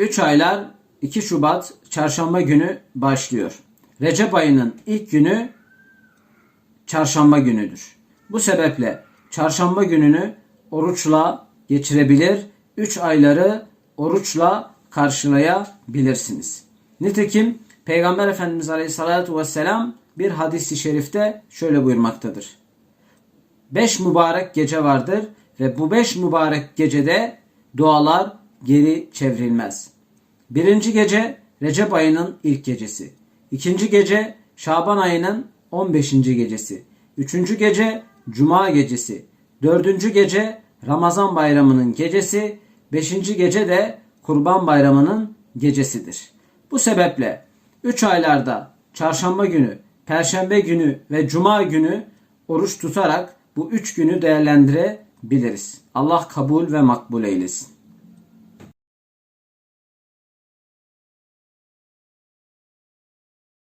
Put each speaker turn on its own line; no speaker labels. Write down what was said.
3 aylar 2 Şubat çarşamba günü başlıyor. Recep ayının ilk günü çarşamba günüdür. Bu sebeple çarşamba gününü oruçla geçirebilir, 3 ayları oruçla karşılayabilirsiniz. Nitekim Peygamber Efendimiz Aleyhisselatü Vesselam bir hadisi şerifte şöyle buyurmaktadır. Beş mübarek gece vardır ve bu beş mübarek gecede dualar geri çevrilmez. Birinci gece Recep ayının ilk gecesi. İkinci gece Şaban ayının 15. gecesi. Üçüncü gece Cuma gecesi. Dördüncü gece Ramazan bayramının gecesi. Beşinci gece de Kurban bayramının gecesidir. Bu sebeple üç aylarda çarşamba günü, perşembe günü ve cuma günü oruç tutarak bu üç günü değerlendirebiliriz. Allah kabul ve makbul eylesin.